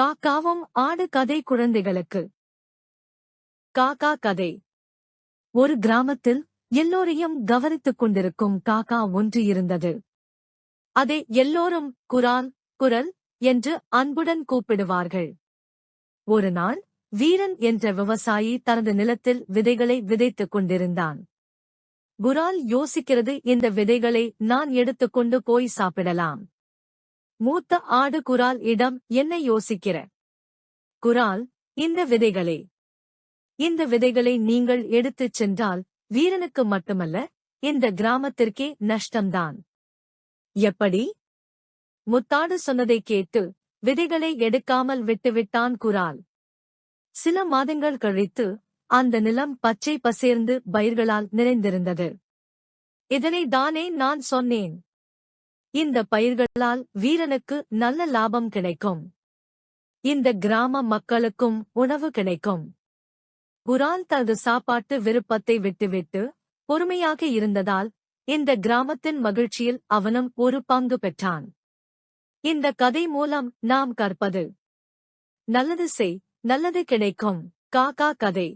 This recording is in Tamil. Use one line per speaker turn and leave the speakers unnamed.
காக்காவும் ஆடு கதை குழந்தைகளுக்கு. காக்கா கதை. ஒரு கிராமத்தில் எல்லோரையும் கவனித்துக் கொண்டிருக்கும் காக்கா ஒன்று இருந்தது. அதை எல்லோரும் குரான் குரல் என்று அன்புடன் கூப்பிடுவார்கள். ஒரு நாள் வீரன் என்ற விவசாயி தனது நிலத்தில் விதைகளை விதைத்துக் கொண்டிருந்தான். குரால் யோசிக்கிறது இந்த விதைகளை நான் எடுத்துக்கொண்டு போய் சாப்பிடலாம். மூத்த ஆடு குரால் இடம் என்ன யோசிக்கிற? குரால் இந்த விதைகளே. இந்த விதைகளை நீங்கள் எடுத்துச் சென்றால் வீரனுக்கு மட்டுமல்ல இந்த கிராமத்திற்கே நஷ்டம்தான். எப்படி? முத்தாடு சொன்னதை கேட்டு விதைகளை எடுக்காமல் விட்டுவிட்டான் குரால். சில மாதங்கள் கழித்து அந்த நிலம் பச்சை பசேர்ந்து பயிர்களால் நிறைந்திருந்தது. இதனை தானே நான் சொன்னேன். இந்த பயிர்களால் வீரனுக்கு நல்ல லாபம் கிடைக்கும். இந்த கிராம மக்களுக்கும் உணவு கிடைக்கும். குரான் தனது சாப்பாட்டு விருப்பத்தை விட்டுவிட்டு பொறுமையாக இருந்ததால் இந்த கிராமத்தின் மகிழ்ச்சியில் அவனும் ஒரு பங்கு பெற்றான். இந்த கதை மூலம் நாம் கற்பது. நல்லது செய் நல்லது கிடைக்கும். காக்கா கதை.